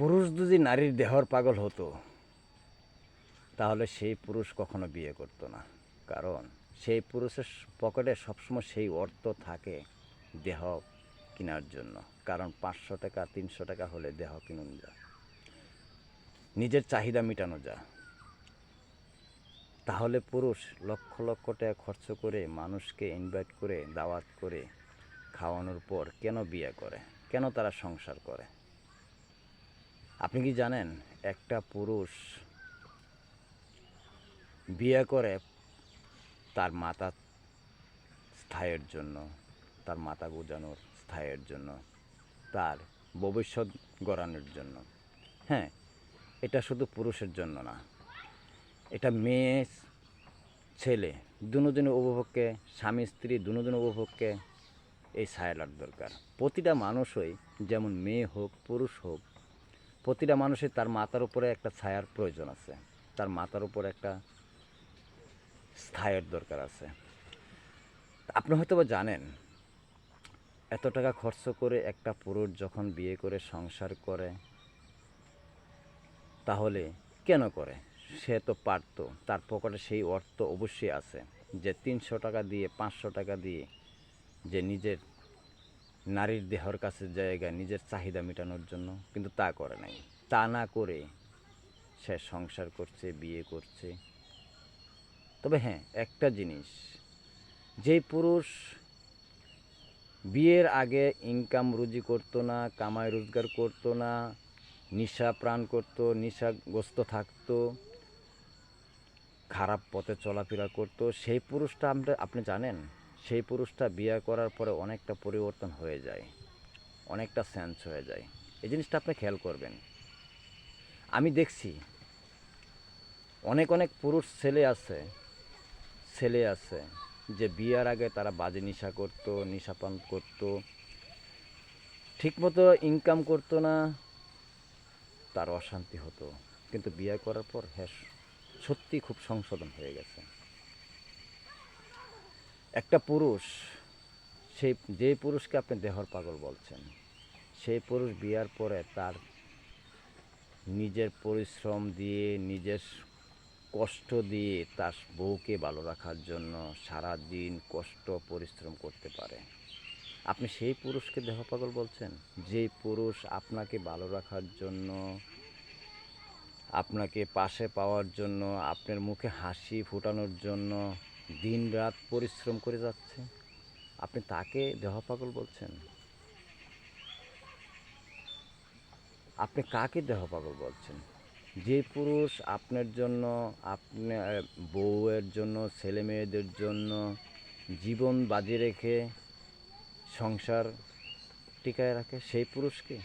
পুরুষ যদি নারীর দেহর পাগল হতো, তাহলে সেই পুরুষ কখনো বিয়ে করতো না। কারণ সেই পুরুষের পকেটে সবসময় সেই অর্থ থাকে দেহ কেনার জন্য। কারণ পাঁচশো টাকা, তিনশো টাকা হলে দেহ কিনুন যা। নিজের চাহিদা মেটানো যা। তাহলে পুরুষ লক্ষ লক্ষ টাকা খরচ করে মানুষকে ইনভাইট করে, দাওয়াত করে খাওয়ানোর পর কেন বিয়ে করে? কেন তারা সংসার করে? আপনি কি জানেন, একটা পুরুষ বিয়ে করে তার মাতা স্থায়ের জন্য, তার মাথা গোজানোর স্থায়ের জন্য, তার ভবিষ্যৎ গড়ানোর জন্য। হ্যাঁ এটা শুধু পুরুষের জন্য না। এটা মেয়ে, ছেলে, দুজনের উপভোগকে, স্বামী, স্ত্রী দুজনের উপভোগকে এই ছায়ালার দরকার। প্রতিটা মানুষই যেমন মেয়ে হোক, পুরুষ হোক প্রতিটা মানুষের তার মাথার উপরে একটা ছায়ার প্রয়োজন আছে। তার মাথার উপরে একটা স্থায়ের দরকার আছে। আপনি হয়তো বা জানেন, এত টাকা খরচ করে একটা পুরুষ যখন বিয়ে করে, সংসার করে, তাহলে কেন করে? সে তো পারতো, তার পকেটে সেই অর্থ অবশ্যই আছে যে তিনশো টাকা দিয়ে, পাঁচশো টাকা দিয়ে যে নিজের নারীর দেহর কাছে জায়গায় নিজের চাহিদা মেটানোর জন্য কিন্তু তা করে নাই। তা না করে সে সংসার করছে, বিয়ে করছে। তবে হ্যাঁ একটা জিনিস যেই পুরুষ বিয়ের আগে ইনকাম রুজি করতো না, কামাই রোজগার করতো না, নিশা প্রাণ করতো, নিশাগ্রস্ত থাকতো, খারাপ পথে চলাফেরা করতো, সেই পুরুষটা আমরা আপনি জানেন? সেই পুরুষটা বিয়ে করার পরে অনেকটা পরিবর্তন হয়ে যায়, অনেকটা সেন্স হয়ে যায়। এই জিনিসটা আপনি খেয়াল করবেন। আমি দেখছি অনেক অনেক পুরুষ ছেলে আছে ছেলে আছে যে বিয়ার আগে তারা বাজে নেশা করতো নেশাপান করতো, ঠিকমতো ইনকাম করতো না, তার অশান্তি হতো। কিন্তু বিয়ে করার পর হ্যাঁ সত্যি খুব সংশোধন হয়ে গেছে। একটা পুরুষ সেই যে পুরুষকে আপনি দেহর পাগল বলছেন সেই পুরুষ বিয়ার পরে তার নিজের পরিশ্রম দিয়ে, নিজের কষ্ট দিয়ে তার বউকে ভালো রাখার জন্য সারা দিন কষ্ট, পরিশ্রম করতে পারে। আপনি সেই পুরুষকে দেহ পাগল বলছেন? যেই পুরুষ আপনাকে ভালো রাখার জন্য, আপনাকে পাশে পাওয়ার জন্য, আপনার মুখে হাসি ফোটানোর জন্য দিন রাত পরিশ্রম করে যাচ্ছে। আপনি তাকে দেহ পাগল বলছেন? আপনি কাকে দেহ পাগল বলছেন? যে পুরুষ আপনার জন্য আপনার বউয়ের জন্য, ছেলে মেয়েদের জন্য জীবন বাজি রেখে সংসার টিকায় রাখে, সেই পুরুষকে?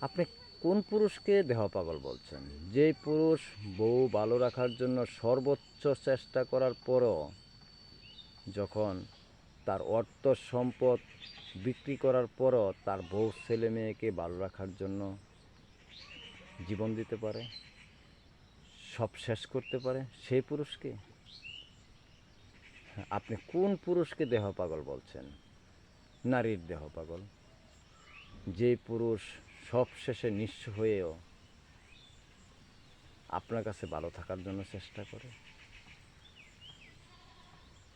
আপনি কোন পুরুষকে দেহ পাগল বলছেন? যে পুরুষ বউ ভালো রাখার জন্য সর্বোচ্চ চেষ্টা করার পরও যখন তার অর্থ সম্পদ বিক্রি করার পরও তার বউ ছেলে মেয়েকে ভালো রাখার জন্য জীবন দিতে পারে? সব শেষ করতে পারে সেই পুরুষকে? আপনি কোন পুরুষকে দেহ পাগল বলছেন? নারীর দেহ পাগল। যে পুরুষ সব শেষে নিঃস্ব হয়েও আপনার কাছে ভালো থাকার জন্য চেষ্টা করে।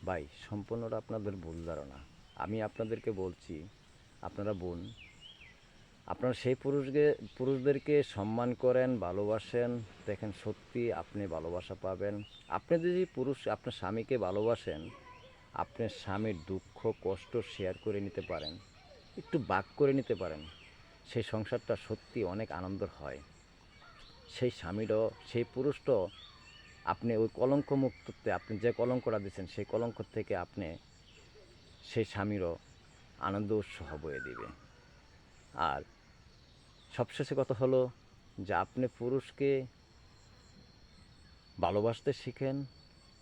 ভাই, সম্পূর্ণটা আপনাদের ভুল ধারণা। আমি আপনাদেরকে বলছি, আপনারা বোন, আপনারা সেই পুরুষকে, পুরুষদেরকে সম্মান করেন, ভালোবাসেন, দেখেন সত্যি আপনি ভালোবাসা পাবেন। আপনি যদি পুরুষ, আপনার স্বামীকে ভালোবাসেন, আপনার স্বামীর দুঃখ, কষ্ট শেয়ার করে নিতে পারেন, একটু বাক করে নিতে পারেন। সেই সংসারটা সত্যি অনেক আনন্দের হয়। সেই স্বামীরও, সেই পুরুষটাও আপনি ওই কলঙ্ক মুক্ততে আপনি যে কলঙ্কটা দিচ্ছেন সেই কলঙ্ক থেকে আপনি সেই স্বামীরও আনন্দ উৎসাহ বয়ে দিবে। আর সবশেষে কথা হলো যে আপনি পুরুষকে ভালোবাসতে শিখেন,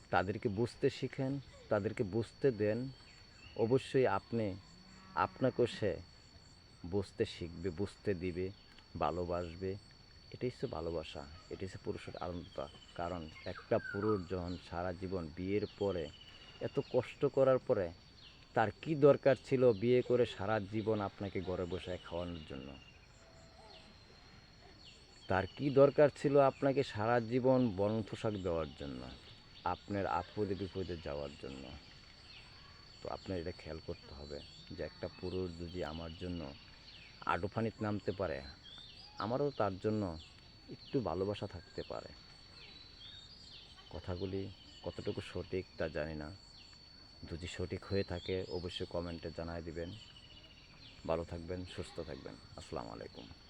তাদেরকে বুঝতে শিখেন, তাদেরকে বুঝতে দেন, অবশ্যই আপনি আপনাকেও সে বুঝতে শিখবে, বুঝতে দিবে, ভালোবাসবে। এটাই হচ্ছে ভালোবাসা, এটাই হচ্ছে পুরুষের আনন্দতা কারণ একটা পুরুষ যখন সারা জীবন বিয়ের পরে এত কষ্ট করার পরে তার কি দরকার ছিল বিয়ে করে সারা জীবন আপনাকে ঘরে বসায় খাওয়ানোর জন্য? তার কি দরকার ছিল আপনাকে সারা জীবন বরণ পোশাক দেওয়ার জন্য? আপনার আপদে বিপদে যাওয়ার জন্য। তো আপনার এটা খেয়াল করতে হবে যে একটা পুরুষ যদি আমার জন্য আডু ফানিতে নামতে পারে, আমারও তার জন্য একটু ভালোবাসা থাকতে পারে। কথাগুলি কতটুকু সঠিক তা জানি না। যদি সঠিক হয়ে থাকে, অবশ্যই কমেন্টে জানাই দিবেন। ভালো থাকবেন, সুস্থ থাকবেন। আসসালামু আলাইকুম।